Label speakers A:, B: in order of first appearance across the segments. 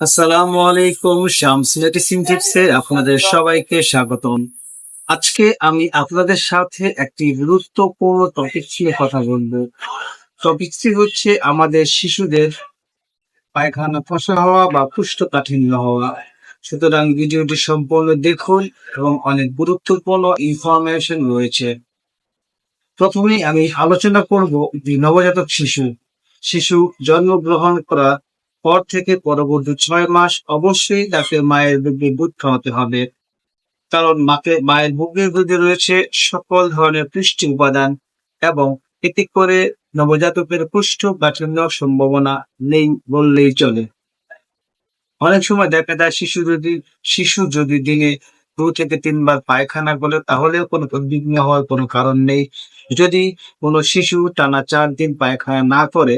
A: আসসালামু আলাইকুম শামসিয়াটি সিনটিপসে আপনাদের সবাইকে স্বাগতম। আজকে আমি আপনাদের সাথে একটি গুরুত্বপূর্ণ টপিক নিয়ে কথা বলব। টপিকটি হচ্ছে আমাদের শিশুদের পায়খানা ফসা হওয়া বা পুষ্টকাঠিন্য হওয়া। সুতরাং ভিডিওটি সম্পূর্ণ দেখুন এবং অনেক গুরুত্বপূর্ণ ইনফরমেশন রয়েছে। প্রথমেই আমি আলোচনা করব নবজাতক শিশু শিশু জন্মগ্রহণ করার পর থেকে পরবর্তী ছয় মাস অবশ্যই তাকে মায়ের বুকে দুধ খাওয়াতে হবে। কারণ মাকে মায়ের বুকের দুধে রয়েছে সকল ধরনের পুষ্টি উপাদান এবং এতে করে নবজাতকের পুষ্ট গাঠনের সম্ভাবনা নেই বললেই চলে। অনেক সময় দেখা যায় শিশু যদি শিশু যদি দিনে দু থেকে তিনবার পায়খানা করে তাহলেও কোনো উদ্বিগ্ন হওয়ার কোনো কারণ নেই। যদি কোনো শিশু টানা চার দিন পায়খানা না করে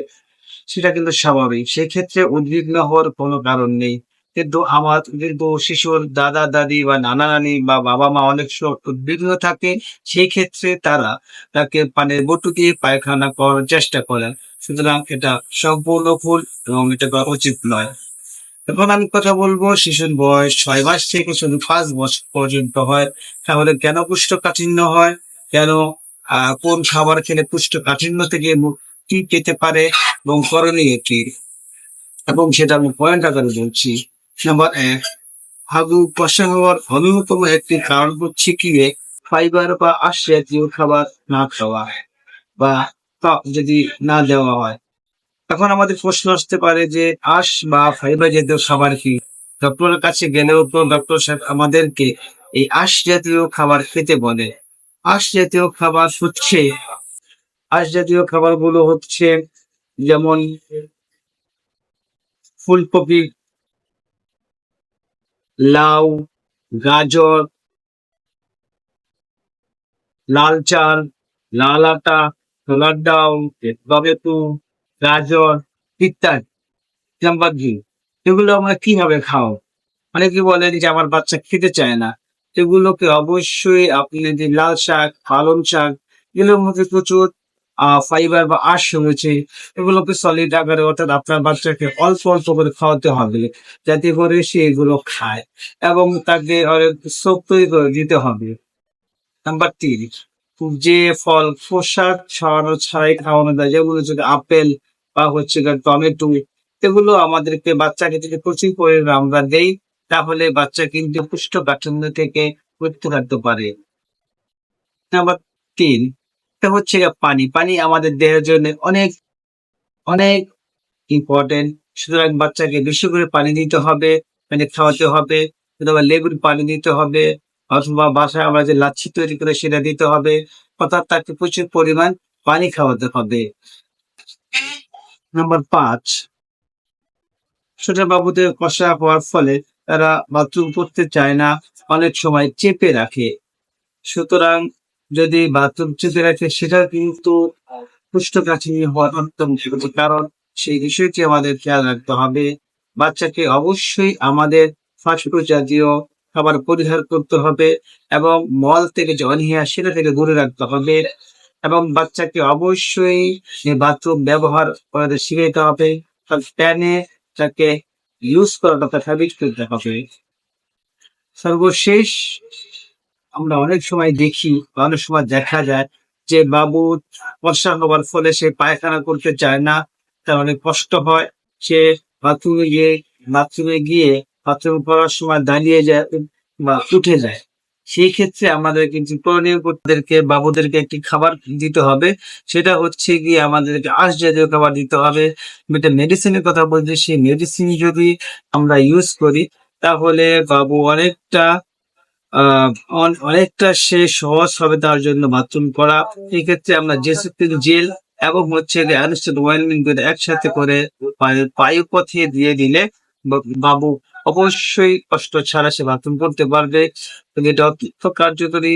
A: সেটা কিন্তু স্বাভাবিক। সেক্ষেত্রে উদ্বিগ্ন হওয়ার কোনো কারণ নেই। কিন্তু আমার কিন্তু শিশুর দাদা, দাদি বা নানা নানি বা বাবা মা অনেক উদ্বিগ্ন থাকে সেই ক্ষেত্রে তারা তাকে পানের বটু দিয়ে পায়খানা করার চেষ্টা করেন সুতরাং এটা সম্পূর্ণ ভুল এবং এটা করা উচিত নয়। এখন আমি কথা বলব শিশুর বয়স ছয় মাস থেকে শুধু পাঁচ বছর পর্যন্ত হয়। তাহলে কেন পুষ্টকাঠিন্য হয়? কেন কোন খাবার খেলে পুষ্টকাঠিন্য থেকে মুক্তি পেতে পারে? এবং করণীয় কি এবং সেটা আমি পয়েন্ট আকারে বলছি নাম্বার এক হাগু কষা হওয়ার অন্যতম একটি কারণ হচ্ছে কি ফাইবার বা আশ জাতীয় খাবার না খাওয়া বা ত্বক যদি না দেওয়া হয়। তখন আমাদের প্রশ্ন আসতে পারে যে আঁশ বা ফাইবার জাতীয় খাবার কি? ডক্টরের কাছে গেলেও তো ডক্টর সাহেব আমাদেরকে এই আঁশ জাতীয় খাবার খেতে বলে। আঁশ জাতীয় খাবার হচ্ছে আঁশ জাতীয় খাবারগুলো হচ্ছে যেমন ফুলকপি, লাউ, গাজর লাল চাল লাল আটা ছোলার ডাল টমেটো গাজর ইত্যাদি। নাম্বার ঘি। এগুলো আমরা কীভাবে খাও? অনেকে বলেন যে আমার বাচ্চা খেতে চায় না। এগুলোকে অবশ্যই আপনি যদি লাল শাক, পালং শাক, এগুলোর মধ্যে প্রচুর ফাইবার বা আঁশ রয়েছে, এগুলোকে সলিড আকারে অর্থাৎ আপনার বাচ্চাকে অল্প অল্প করে খাওয়াতে হবে, যাতে করে সে এগুলো খায় এবং তাকে সোপ তৈরি করে দিতে হবে। নাম্বার তিন যে ফল খোসা ছড়ানো ছাড়াই খাওয়ানো যায় যেগুলো যদি আপেল বা হচ্ছে টমেটো, এগুলো আমাদেরকে বাচ্চাকে যদি প্রচুর পরিমাণে আমরা দেই, তাহলে বাচ্চা কিন্তু পুষ্ট কাঠিন্য থেকে মুক্তি পারে নাম্বার তিন এটা হচ্ছে পানি। পানি আমাদের দেহের জন্য অনেক অনেক ইম্পর্টেন্ট সুতরাং বাচ্চাকে বেশি করে পানি দিতে হবে মানে খাওয়াতে হবে, অথবা লেবুর পানি দিতে হবে, অথবা বাসায় আমরা যে লাচ্ছি তৈরি করে সেটা দিতে হবে, অর্থাৎ তাকে প্রচুর পরিমাণ পানি খাওয়াতে হবে। নাম্বার পাঁচ ছোট বাবুদের কষা হওয়ার ফলে তারা বাথরুম করতে চায় না, অনেক সময় চেপে রাখে। সুতরাং যদি বাথরুম চেপে রাখে সেটা কিন্তু পুষ্টকাঠিন্য হওয়ার অন্যতম কারণ সেই বিষয়টি আমাদের খেয়াল রাখতে হবে। বাচ্চাকে অবশ্যই আমাদের ফাস্টফুড জাতীয় খাবার পরিহার করতে হবে এবং মল থেকে যে অনীহা, সেটা থেকে দূরে রাখতে হবে এবং বাচ্চাকে অবশ্যই বাথরুম ব্যবহার করাতে শিখাইতে হবে। প্যানে তাকে ইউজ করাটা হ্যাবিট করতে হবে। সর্বশেষ আমরা অনেক সময় দেখি, বা অনেক সময় দেখা যায় যে বাবু বর্ষা হওয়ার ফলে সে পায়খানা করতে চায় না, তার অনেক কষ্ট হয়। সে বাথরুমে গিয়ে বাথরুমে গিয়ে বাথরুম করার সময় দাঁড়িয়ে যায় বা উঠে যায়। সেই ক্ষেত্রে আমাদের কিন্তু করণীয় করতেদেরকে বাবুদেরকে একটি খাবার দিতে হবে। সেটা হচ্ছে গিয়ে আমাদেরকে আঁশ জাতীয় খাবার দিতে হবে। একটা মেডিসিনের কথা বলছি, সেই মেডিসিন যদি আমরা ইউজ করি, তাহলে বাবু অনেকটা অনেকটা সে সহজ হবে তার জন্য বাথরুম করা। এই ক্ষেত্রে আমরা জেসিপিন জেল এবং হচ্ছে একসাথে করে পায়ে- পায়ুপথে দিয়ে দিলে বাবু অবশ্যই কষ্ট ছাড়া সে বাথরুম করতে পারবে। এটা কার্যকরী।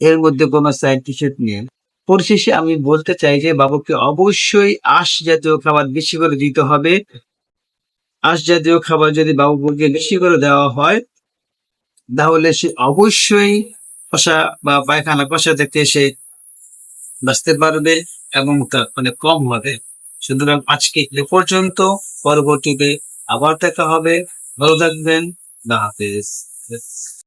A: এর মধ্যে কোনো সাইড ইফেক্ট নেই। পরিশেষে আমি বলতে চাই যে বাবুকে অবশ্যই আঁশ জাতীয় খাবার বেশি করে দিতে হবে। আঁশ জাতীয় খাবার যদি বাবুকে বেশি করে দেওয়া হয় তাহলে সে অবশ্যই কষা বা পায়খানা কষা থেকে সে বাঁচতে পারবে এবং তার মানে কম হবে। সুতরাং আজকে এ পর্যন্ত, পরবর্তীতে আবার দেখা হবে। ভালো থাকবেন। না হাফেজ।